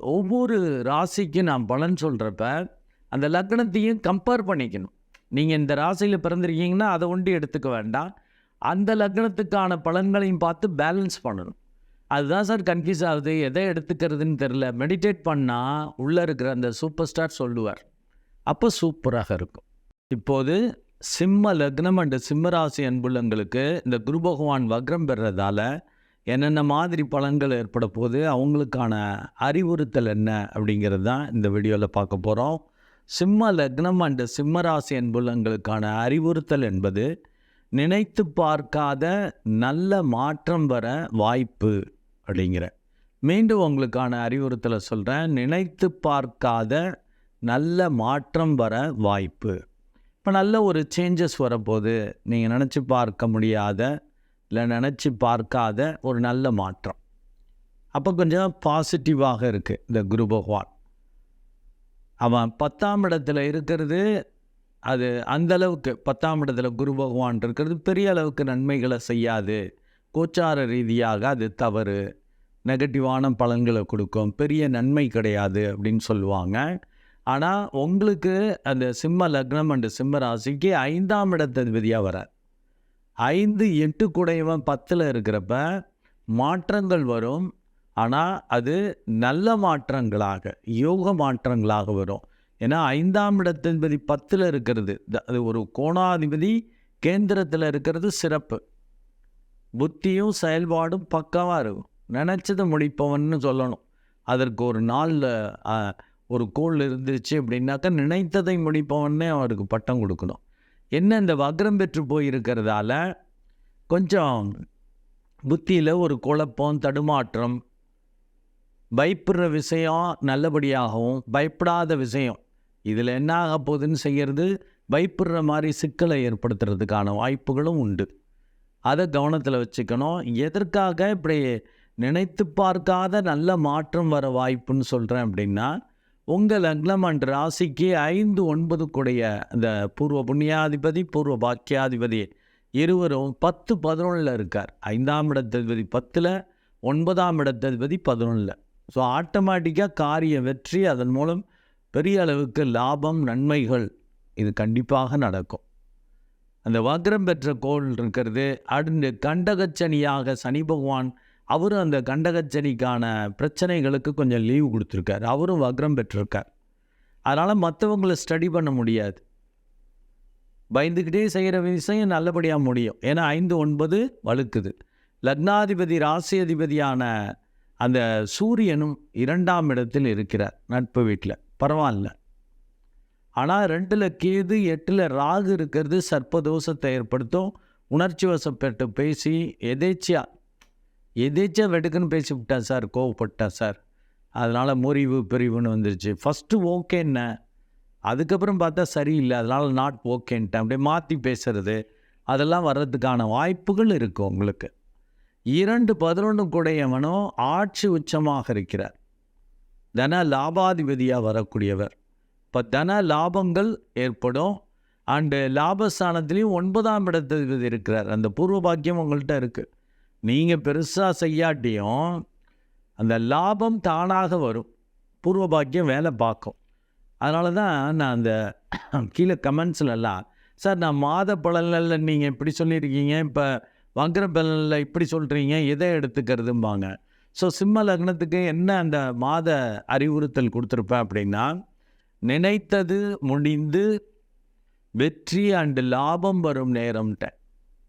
ஒவ்வொரு ராசிக்கும் நான் பலன் சொல்கிறப்ப அந்த லக்னத்தையும் கம்பேர் பண்ணிக்கணும். நீங்கள் இந்த ராசியில் பிறந்திருக்கீங்கன்னா அதை ஒண்டி எடுத்துக்க வேண்டாம். அந்த லக்னத்துக்கான பலன்களையும் பார்த்து பேலன்ஸ் பண்ணணும். அதுதான் சார் கன்ஃபியூஸ் ஆகுது. எதை எடுத்துக்கிறதுன்னு தெரில மெடிடேட் பண்ணால் உள்ளே இருக்கிற அந்த சூப்பர் ஸ்டார் சொல்லுவார். அப்போ சூப்பராக இருக்கும். இப்போது சிம்ம லக்னம் அண்டு சிம்மராசி அன்புள்ளங்களுக்கு இந்த குரு பகவான் வக்ரம் பெறதால என்னென்ன மாதிரி பலன்கள் ஏற்பட போது அவங்களுக்கான அறிவுறுத்தல் என்ன அப்படிங்கிறது தான் இந்த வீடியோவில் பார்க்க போகிறோம் சிம்ம லக்னம் அண்டு சிம்மராசி அன்புள்ளங்களுக்கான அறிவுறுத்தல் என்பது நினைத்து பார்க்காத நல்ல மாற்றம் வர வாய்ப்பு அப்படிங்கிற. மீண்டும் உங்களுக்கான அறிவுறுத்தலை சொல்கிறேன் நினைத்து பார்க்காத நல்ல மாற்றம் வர வாய்ப்பு. இப்போ நல்ல ஒரு சேஞ்சஸ் வரப்போகுது. நீங்கள் நினச்சி பார்க்க முடியாத இல்லை நினச்சி பார்க்காத ஒரு நல்ல மாற்றம். அப்போ கொஞ்சம் பாசிட்டிவாக இருக்குது இந்த குரு பகவான் அவன் பத்தாம் இடத்துல இருக்கிறது அது அந்தளவுக்கு பத்தாம் இடத்துல குரு பகவான் இருக்கிறது பெரிய அளவுக்கு நன்மைகளை செய்யாது. கோச்சார ரீதியாக அது தவறு. நெகட்டிவான பலன்களை கொடுக்கும். பெரிய நன்மை கிடையாது அப்படின்னு சொல்லுவாங்க. ஆனால் உங்களுக்கு அந்த சிம்ம லக்னம் அண்டு சிம்ம ராசிக்கு ஐந்தாம் இடத்ததிபதியாக வரார். ஐந்து எட்டு குடையவன் பத்தில் இருக்கிறப்ப மாற்றங்கள் வரும். ஆனால் அது நல்ல மாற்றங்களாக யோக மாற்றங்களாக வரும். ஏன்னா ஐந்தாம் இடத்தின்பதி பத்தில் இருக்கிறது. அது ஒரு கோணாதிபதி கேந்திரத்தில் இருக்கிறது சிறப்பு. புத்தியும் செயல்பாடும் பக்கமாக இருக்கும். நினச்சதை முடிப்பவன்னு சொல்லணும். அதற்கு ஒரு நாளில் ஒரு கோள் இருந்துச்சு அப்படின்னாக்கா நினைத்ததை முடிப்பவன்னே அவருக்கு பட்டம் கொடுக்கணும். என்ன இந்த வக்ரம் பெற்று போயிருக்கிறதால கொஞ்சம் புத்தியில் ஒரு குழப்பம் தடுமாற்றம் பயப்படுற விஷயம் நல்லபடியாகவும் பயப்படாத விஷயம். இதில் என்ன ஆக போகுதுன்னு செய்கிறது பயப்படுற மாதிரி சிக்கலை ஏற்படுத்துறதுக்கான வாய்ப்புகளும் உண்டு. அதை கவனத்தில் வச்சுக்கணும். எதற்காக இப்படி நினைத்து பார்க்காத நல்ல மாற்றம் வர வாய்ப்புன்னு சொல்கிறேன் அப்படின்னா உங்கள் லக்னம் ராசிக்கு ஐந்து ஒன்பது கூடைய அந்த பூர்வ புண்ணியாதிபதி பூர்வ பாக்கியாதிபதி இருவரும் பத்து பதினொன்றில் இருக்கார். ஐந்தாம் இடத்ததிபதி பத்தில் ஒன்பதாம் இடத்ததிபதி பதினொன்றில் ஸோ ஆட்டோமேட்டிக்காக காரிய வெற்றி அதன் மூலம் பெரிய அளவுக்கு லாபம் நன்மைகள் இது கண்டிப்பாக நடக்கும். அந்த வக்ரம் பெற்ற கோள் இருக்கிறது. அடுத்து கண்டகச்சனியாக சனி பகவான் அவரும் அந்த கண்டகச்சனிக்கான பிரச்சனைகளுக்கு கொஞ்சம் லீவ் கொடுத்துருக்கார். அவரும் வக்ரம் பெற்றிருக்கார். அதனால் மற்றவங்கள ஸ்டடி பண்ண முடியாது. பயந்துக்கிட்டே செய்கிற விஷயம் நல்லபடியாக முடியும். ஏன்னா ஐந்து ஒன்பது வழுக்குது. லக்னாதிபதி ராசி அதிபதியான அந்த சூரியனும் இரண்டாம் இடத்தில் இருக்கிறார் நட்பு வீட்டில் பரவாயில்ல. ஆனால் ரெண்டில் கேது எட்டில் ராகு இருக்கிறது சர்ப்பதோஷத்தை ஏற்படுத்தும். உணர்ச்சி வசப்பட்டு பேசி எதேச்சியாக எதேச்சும் வெடுக்குன்னு பேசிவிட்டேன் சார் கோவப்பட்டேன் சார். அதனால் முறிவு பிரிவுன்னு வந்துருச்சு. ஃபஸ்ட்டு ஓகேன்ன அதுக்கப்புறம் பார்த்தா சரியில்லை. அதனால் நாட் ஓகேன்ட்டேன் அப்படியே மாற்றி பேசுறது. அதெல்லாம் வர்றதுக்கான வாய்ப்புகள் இருக்குது உங்களுக்கு. இரண்டு பதினொன்று கூடையவனோ ஆட்சி உச்சமாக இருக்கிறார். தன லாபாதிபதியாக வரக்கூடியவர். இப்போ தன லாபங்கள் ஏற்படும். அண்டு லாபஸ்தானத்துலேயும் ஒன்பதாம் இடத்ததிபதி இருக்கிறார். அந்த பூர்வ பாக்கியம் உங்கள்கிட்ட இருக்குது நீங்கள் பெருசாக செய்யாட்டியும் அந்த லாபம் தானாக வரும். பூர்வ பாக்கியம் வேலை பார்க்கும். அதனால தான் நான் அந்த கீழே கமெண்ட்ஸ்லலாம் சார் நான் மாத பலனில் நீங்கள் இப்படி சொல்லியிருக்கீங்க இப்போ வங்கர பலனில் இப்படி சொல்கிறீங்க எதை எடுத்துக்கிறதும்பாங்க? ஸோ சிம்ம லக்னத்துக்கு என்ன அந்த மாத அறிவுறுத்தல் கொடுத்துருப்பேன் அப்படின்னா நினைத்தது முடிந்து வெற்றி அண்டு லாபம் வரும் நேரம்ட்ட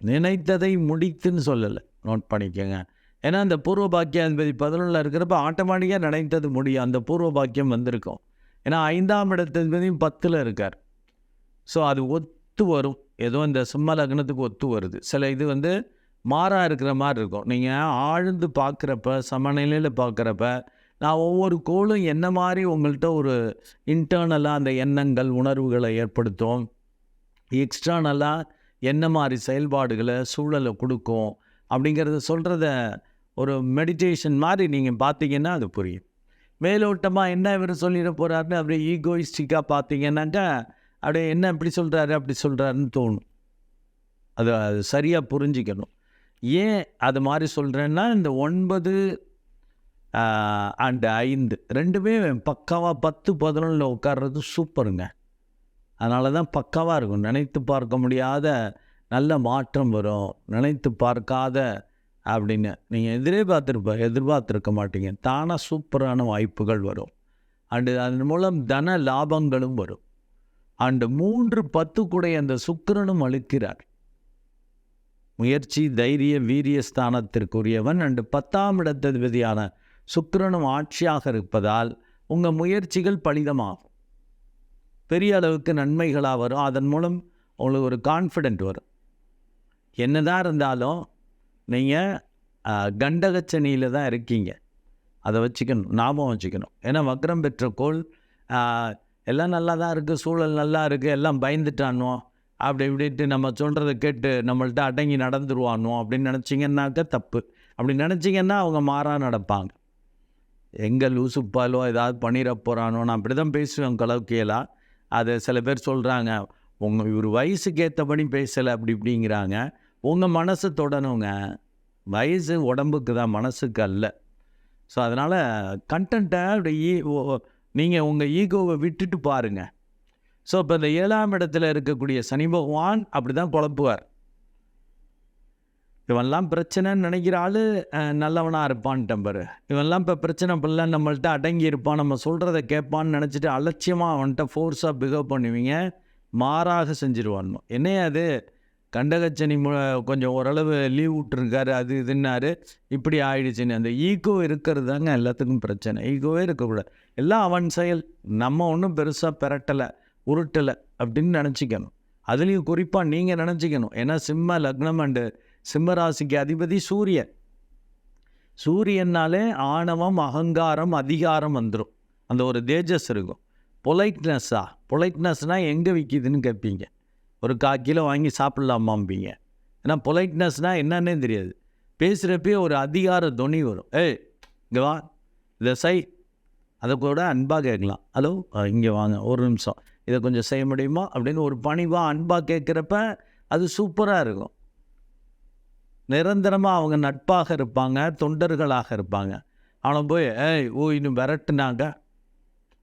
நினைத்ததை முடித்துன்னு சொல்லலை. நோட் பண்ணிக்கோங்க. ஏன்னா அந்த பூர்வ பாக்கியம் அதிபதி பதினொன்றில் இருக்கிறப்ப ஆட்டோமேட்டிக்காக நினைத்தது முடியும். அந்த பூர்வ பாக்கியம் வந்திருக்கும். ஏன்னா ஐந்தாம் இடத்ததிபதியும் பத்தில் இருக்கார். ஸோ அது ஒத்து வரும். ஏதோ இந்த சிம்ம லக்னத்துக்கு ஒத்து வருது. சில இது வந்து மாறாக இருக்கிற மாதிரி இருக்கும். நீங்கள் ஆழ்ந்து பார்க்குறப்ப சமநிலையில் பார்க்குறப்ப நான் ஒவ்வொரு கோளும் என்ன மாதிரி உங்கள்கிட்ட ஒரு இன்டர்னலாக அந்த எண்ணங்கள் உணர்வுகளை ஏற்படுத்தும்? எக்ஸ்டர்னலாக என்ன மாதிரி செயல்பாடுகளை சூழலை கொடுக்கும்? அப்படிங்கிறத சொல்கிறத ஒரு மெடிடேஷன் மாதிரி நீங்கள் பார்த்தீங்கன்னா அது புரியும். மேலோட்டமாக என்ன இவர் சொல்லிட போகிறாருன்னு அப்படியே ஈகோயிஸ்டிக்காக பார்த்தீங்கன்னாக்கா அப்படியே என்ன இப்படி சொல்கிறாரு அப்படி சொல்கிறாருன்னு தோணும். அது அது சரியாக புரிஞ்சிக்கணும். ஏன் அது மாதிரி சொல்கிறேன்னா இந்த ஒன்பது அண்டு ஐந்து ரெண்டுமே பக்காவாக பத்து பதினொன்றில் உட்கார்றது சூப்பருங்க அதனால தான் பக்காவாக இருக்கும். நினைத்து பார்க்க முடியாத நல்ல மாற்றம் வரும். நினைத்து பார்க்காத அப்படின்னு. நீங்கள் எதிரே பார்த்துருப்ப எதிர்பார்த்துருக்க மாட்டீங்க. தானாக சூப்பரான வாய்ப்புகள் வரும். அண்டு அதன் மூலம் தன லாபங்களும் வரும். அண்டு மூன்று பத்து கூடைய அந்த சுக்கிரனும் அழுக்கிறார் முயற்சி தைரிய வீரிய ஸ்தானத்திற்குரியவன். அண்டு பத்தாம் இடத்ததிபதியான சுக்கிரனும் ஆட்சியாக இருப்பதால் உங்கள் முயற்சிகள் பலிதமாகும். பெரிய அளவுக்கு நன்மைகளாக வரும். அதன் மூலம் உங்களுக்கு ஒரு கான்ஃபிடென்ட் வரும். என்னதான் இருந்தாலும் நீங்கள் கண்டகச்சனியில் தான் இருக்கீங்க. அதை வச்சுக்கணும் ஞாபகம் வச்சுக்கணும். ஏன்னா வக்ரம் பெற்ற கோள் எல்லாம் நல்லா தான் இருக்குது சூழல் நல்லா இருக்குது எல்லாம் பயந்துட்டானோ அப்படி இப்படின்ட்டு நம்ம சொல்கிறத கேட்டு நம்மள்ட்ட அடங்கி நடந்துருவானோ அப்படின்னு நினச்சிங்கன்னாக்க தப்பு. அப்படி நினச்சிங்கன்னா அவங்க மாறாக நடப்பாங்க. எங்கே லூசுப்பாலோ ஏதாவது பண்ணிட போகிறானோ நான் அப்படி தான் பேசுவேன் கலவுக்கியலாக அது சில பேர் சொல்கிறாங்க உங்கள் இவர் வயசுக்கு ஏற்றபடி பேசலை அப்படி இப்படிங்கிறாங்க. உங்கள் மனசு தொடணுங்க. வயசு உடம்புக்கு தான் மனசுக்கு அல்ல. ஸோ அதனால் கண்டென்ட்டை அப்படி நீங்கள் உங்கள் ஈகோவை விட்டுட்டு பாருங்கள் ஸோ இப்போ இந்த ஏழாம் இடத்துல இருக்கக்கூடிய சனி பகவான் அப்படி தான் குழப்புவார் இவன்லாம் பிரச்சனைன்னு நினைக்கிற ஆள் நல்லவனாக இருப்பான் பாரு. இவன்லாம் இப்போ பிரச்சனை பண்ணல நம்மள்ட்ட அடங்கி இருப்பான் நம்ம சொல்கிறத கேட்பான்னு நினச்சிட்டு அலட்சியமாக அவன்கிட்ட ஃபோர்ஸாக பிஹேவ் பண்ணுவீங்க. மாறாக செஞ்சிருவான் என்னையா அது? கண்டகச்சனி மு கொஞ்சம் ஓரளவு லீவ் விட்டுருக்காரு அது இதுன்னாரு. இப்படி ஆயிடுச்சுன்னு அந்த ஈகோ இருக்கிறது தாங்க எல்லாத்துக்கும் பிரச்சனை. ஈகோவே இருக்கக்கூடாது. எல்லாம் அவன் செயல். நம்ம ஒன்றும் பெருசாக பெரட்டலை உருட்டலை அப்படின்னு நினச்சிக்கணும். அதுலேயும் குறிப்பாக நீங்கள் நினச்சிக்கணும். ஏன்னா சிம்ம லக்னம் அண்டு சிம்ம ராசிக்கு அதிபதி சூரியன். சூரியன்னாலே ஆணவம் அகங்காரம் அதிகாரம் வந்துடும் அந்த ஒரு தேஜஸ் இருக்கும். பொலைட்னஸ்ஸா பொலைட்னஸ்னால் எங்கே விற்கிதுன்னு கேட்பீங்க ஒரு கால் கிலோ வாங்கி சாப்பிட்லாமாம்பீங்க ஏன்னா பொலைட்னஸ்னால் என்னன்னே தெரியாது. பேசுகிறப்பே ஒரு அதிகார துணி வரும். ஏய் இங்கே வா. இதை சை அதை கூட அன்பாக கேட்கலாம். ஹலோ? இங்கே வாங்க. ஒரு நிமிஷம். இதை கொஞ்சம் செய்ய முடியுமா? அப்படின்னு ஒரு பணிவாக அன்பாக கேட்குறப்ப அது சூப்பராக இருக்கும். நிரந்தரமாக அவங்க நட்பாக இருப்பாங்க தொண்டர்களாக இருப்பாங்க. அவனை போய் ஏய் ஓ இன்னும் விரட்டுனாங்க.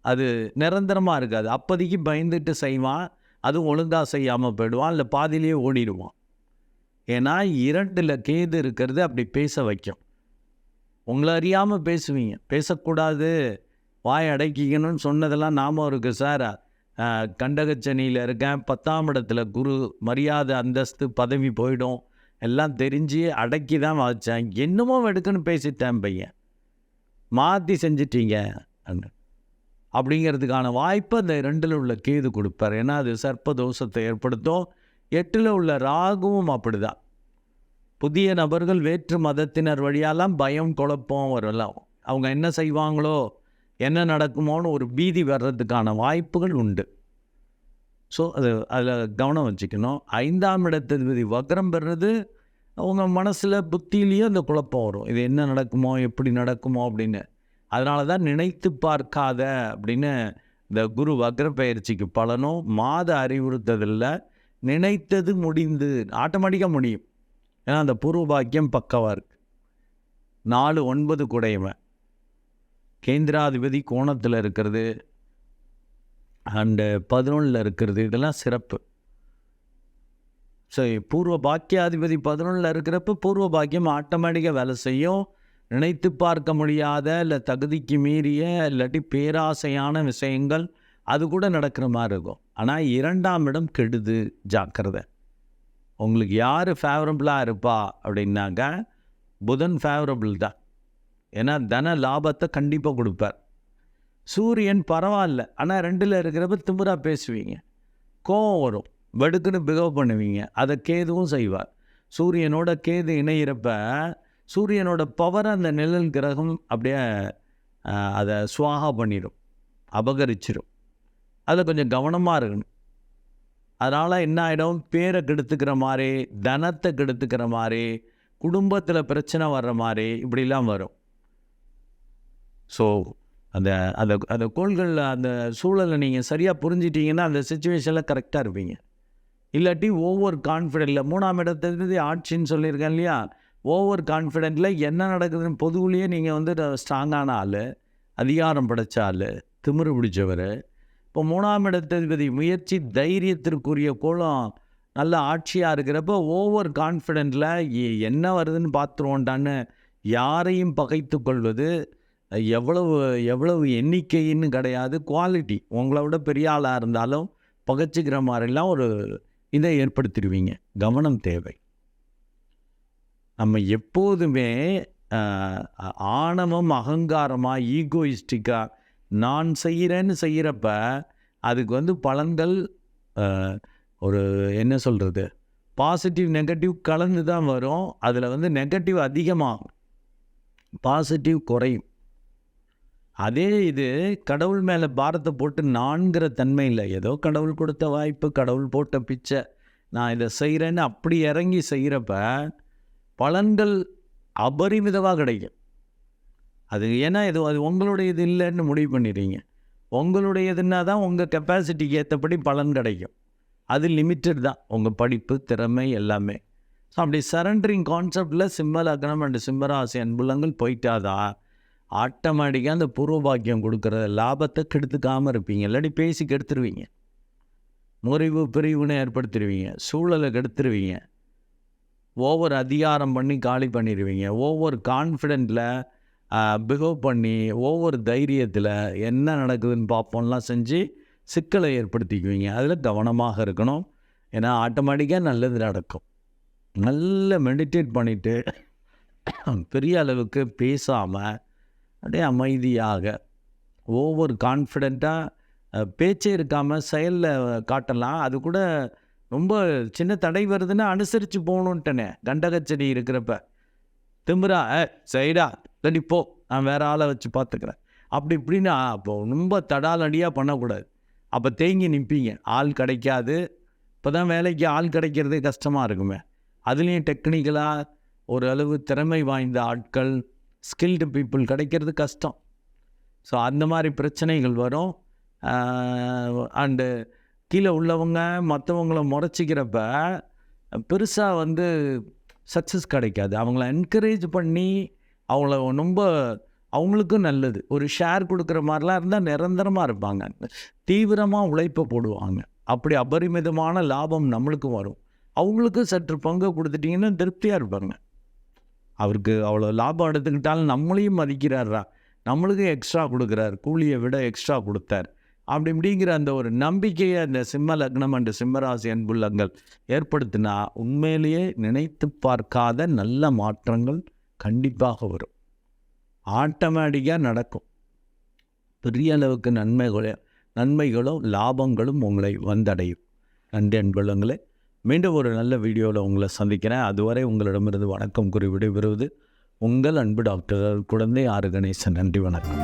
அது நிரந்தரமாக இருக்காது. அப்போதைக்கு பயந்துட்டு செய்வான். அதுவும் ஒழுங்காக செய்யாமல் போயிடுவான் இல்லை பாதியிலேயே ஓடிடுவான். ஏன்னா இரண்டில் கேது இருக்கிறது அப்படி பேச வைக்கும். உங்களை அறியாமல் பேசுவீங்க. பேசக்கூடாது. வாய் அடைக்கிக்கணும்னு சொன்னதெல்லாம் ஞாபகம் இருக்குது சார். கண்டகச்சனியில் இருக்கேன். பத்தாம் இடத்துல குரு மரியாதை அந்தஸ்து பதவி போயிடும். எல்லாம் தெரிஞ்சு அடக்கி தான் வச்சேன். என்னமோ எடுக்குன்னு பேசிட்டேன் பையன். மாற்றி செஞ்சிட்டீங்க. அண்ணன். அப்படிங்கிறதுக்கான வாய்ப்பை அந்த ரெண்டில் உள்ள கேது கொடுப்பார். ஏன்னா அது சர்ப்ப தோஷத்தை ஏற்படுத்தும். எட்டில் உள்ள ராகுவும் அப்படிதான். புதிய நபர்கள் வேற்று மதத்தினர் வழியாலாம் பயம் குழப்பம் வரலாம். அவங்க என்ன செய்வாங்களோ என்ன நடக்குமோன்னு ஒரு பீதி வர்றதுக்கான வாய்ப்புகள் உண்டு. ஸோ அது அதில் கவனம் வச்சுக்கணும். ஐந்தாம் இடத்ததிபதி வக்ரம் பெறுறது அவங்க மனசில் புத்தியிலேயே அந்த குழப்பம் வரும். இது என்ன நடக்குமோ எப்படி நடக்குமோ அப்படின்னு. அதனால தான் நினைத்து பார்க்காத அப்படின்னு இந்த குரு வக்ர பயிற்சிக்கு பலனும் மாத அறிவுறுத்ததில் நினைத்தது முடிந்து ஆட்டோமேட்டிக்காக முடியும். ஏன்னா அந்த பூர்வ பாக்கியம் பக்கவாக இருக்குது நாலு ஒன்பது குடையவன் கேந்திராதிபதி கோணத்தில் இருக்கிறது. அண்டு பதினொன்றில் இருக்கிறது. இதெல்லாம் சிறப்பு. சரி பூர்வ பாக்கியாதிபதி பதினொன்றில் இருக்கிறப்ப பூர்வ பாக்கியம் ஆட்டோமேட்டிக்காக வேலை செய்யும். நினைத்து பார்க்க முடியாத இல்லை தகுதிக்கு மீறிய இல்லாட்டி பேராசையான விஷயங்கள் அது கூட நடக்கிற மாதிரி இருக்கும். ஆனால் இரண்டாம் இடம் கெடுது ஜாக்கிரதை. உங்களுக்கு யார் ஃபேவரபுளாக இருப்பா அப்படின்னாக்க புதன் ஃபேவரபிள் தான். ஏன்னா தன லாபத்தை கண்டிப்பாக கொடுப்பார். சூரியன் பரவாயில்ல ஆனால் ரெண்டில் இருக்கிறப்ப திமுறாக பேசுவீங்க. கோவம் வரும். வெடுக்குன்னு பிகவ் பண்ணுவீங்க. அதை கேதுவும் செய்வார். சூரியனோட கேது இணையிறப்ப சூரியனோட பவர் அந்த நிழல் கிரகம் அப்படியே அதை சுவாகா பண்ணிடும் அபகரிச்சிடும் அதில் கொஞ்சம் கவனமாக இருக்கணும். அதனால் என்ன ஆகிடும் பேரை கெடுத்துக்கிற மாதிரி தனத்தை கெடுத்துக்கிற மாதிரி குடும்பத்தில் பிரச்சனை வர்ற மாதிரி இப்படிலாம் வரும். ஸோ அந்த அந்த அந்த கோள்களில் அந்த சூழலை நீங்கள் சரியாக புரிஞ்சிட்டீங்கன்னா அந்த சுச்சுவேஷனில் கரெக்டாக இருப்பீங்க. இல்லாட்டி ஒவ்வொரு கான்ஃபிடென்ட்டில் மூணாம் இடத்துலேருந்து ஆட்சின்னு சொல்லியிருக்கேன் இல்லையா? ஓவர் கான்ஃபிடென்ட்டில் என்ன நடக்குதுன்னு பொதுவுலேயே நீங்கள் வந்து ஸ்ட்ராங்கான ஆள் அதிகாரம் படைச்ச ஆள் திமிரு பிடிச்சவர். இப்போ மூணாம் இடத்ததிபதி முயற்சி தைரியத்திற்குரிய கோலம் நல்ல ஆட்சியாக இருக்கிறப்ப ஓவர் கான்ஃபிடென்ட்டில் என்ன வருதுன்னு பார்த்துருவோண்டான்னு யாரையும் பகைத்து கொள்வது எவ்வளவு எவ்வளவு எண்ணிக்கைன்னு கிடையாது. குவாலிட்டி உங்களை விட பெரிய ஆளாக இருந்தாலும் பகைச்சிக்கிற மாதிரிலாம் ஒரு இதை ஏற்படுத்திடுவீங்க. கவனம் தேவை. நம்ம எப்போதுமே ஆணவம் அகங்காரமாக ஈகோயிஸ்டிக்காக நான் செய்கிறேன்னு செய்கிறப்ப அதுக்கு வந்து பலன்கள் ஒரு என்ன சொல்கிறது பாசிட்டிவ் நெகட்டிவ் கலந்து தான் வரும். அதில் வந்து நெகட்டிவ் அதிகமாகும். பாசிட்டிவ் குறையும். அதே இது கடவுள் மேலே பாரத்தை போட்டு நான்கிற தன்மை இல்லை ஏதோ கடவுள் கொடுத்த வாய்ப்பு கடவுள் போட்ட பிச்சை நான் இதை செய்கிறேன்னு அப்படி இறங்கி செய்கிறப்ப பலன்கள் அபரிமிதமாக கிடைக்கும். அது ஏன்னா இது அது உங்களுடைய இது இல்லைன்னு முடிவு பண்ணிடுறீங்க உங்களுடையதுன்னா தான் உங்கள் கெப்பாசிட்டிக்கு ஏற்றபடி பலன் கிடைக்கும். அது லிமிட்டட் தான். உங்கள் படிப்பு திறமை எல்லாமே. ஸோ அப்படி சரண்டரிங் கான்செப்டில் சிம்ம லக்னம் அண்ட் சிம்மராசி அன்புலங்கள் போயிட்டாதான் ஆட்டோமேட்டிக்காக அந்த பூர்வபாக்கியம் கொடுக்குற லாபத்தை கெடுத்துக்காமல் இருப்பீங்க. இல்லாட்டி பேசி கெடுத்துருவீங்க. முறிவு பிரிவுன்னு ஏற்படுத்திடுவீங்க சூழலை கெடுத்துருவீங்க. ஓவர் அதிகாரம் பண்ணி காலி பண்ணிடுவீங்க ஓவர் கான்ஃபிடென்ட்டில் பிஹேவ் பண்ணி ஒவ்வொரு தைரியத்தில் என்ன நடக்குதுன்னு பார்ப்போம்லாம் செஞ்சு சிக்கலை ஏற்படுத்திக்குவீங்க. அதில் கவனமாக இருக்கணும். ஏன்னா ஆட்டோமேட்டிக்காக நல்லது நடக்கும். நல்ல மெடிடேட் பண்ணிவிட்டு பெரிய அளவுக்கு பேசாமல் அப்படியே அமைதியாக ஓவர் கான்ஃபிடெண்ட்டாக பேச்சே இருக்காமல் செயலில் காட்டலாம். அது கூட ரொம்ப சின்ன தடை வருதுன்னா அனுசரித்து போகணுன்ட்டனே கண்டகச்செடி இருக்கிறப்ப. திமிரா ஏ சைடா தடி போ. நான் வேற ஆளை வச்சு பார்த்துக்கிறேன். அப்படி இப்படின்னா அப்போ ரொம்ப தடாலடியாக பண்ணக்கூடாது. அப்போ தேங்கி நிற்பீங்க ஆள் கிடைக்காது. இப்போ தான் வேலைக்கு ஆள் கிடைக்கிறதே கஷ்டமாக இருக்குமே. அதுலேயும் டெக்னிக்கலாக ஒரு அளவு திறமை வாய்ந்த ஆட்கள் ஸ்கில்டு பீப்புள் கிடைக்கிறது கஷ்டம். ஸோ அந்த மாதிரி பிரச்சனைகள் வரும். அண்டு கீழே உள்ளவங்க மற்றவங்கள முறைச்சிக்கிறப்ப பெருசாக வந்து சக்ஸஸ் கிடைக்காது. அவங்கள என்கரேஜ் பண்ணி அவங்கள ரொம்ப அவங்களுக்கும் நல்லது. ஒரு ஷேர் கொடுக்குற மாதிரிலாம் இருந்தால் நிரந்தரமாக இருப்பாங்க. தீவிரமாக உழைப்பை போடுவாங்க. அப்படி அபரிமிதமான லாபம் நம்மளுக்கும் வரும். அவங்களுக்கும் சற்று பங்கு கொடுத்துட்டிங்கன்னா திருப்தியாக இருப்பாங்க. அவருக்கு அவ்வளோ லாபம் எடுத்துக்கிட்டாலும் நம்மளையும் மதிக்கிறாரா? நம்மளுக்கும் எக்ஸ்ட்ரா கொடுக்குறார். கூலியை விட எக்ஸ்ட்ரா கொடுத்தார். அப்படி இப்படிங்கிற அந்த ஒரு நம்பிக்கையை அந்த சிம்ம லக்னம் அண்ட் சிம்மராசி அன்புள்ளங்கள் ஏற்படுத்தினா உண்மையிலேயே நினைத்து பார்க்காத நல்ல மாற்றங்கள் கண்டிப்பாக வரும். ஆட்டோமேட்டிக்காக நடக்கும். பெரிய அளவுக்கு நன்மைகளோ நன்மைகளும் லாபங்களும் உங்களை வந்தடையும். நன்றி அன்புள்ளங்களே. மீண்டும் ஒரு நல்ல வீடியோவில் உங்களை சந்திக்கிறேன். அதுவரை உங்களிடமிருந்து வணக்கம் கூறி விடைபெறுவது உங்கள் அன்பு டாக்டர் குழந்தை ஆறு கணேசன் நன்றி வணக்கம்.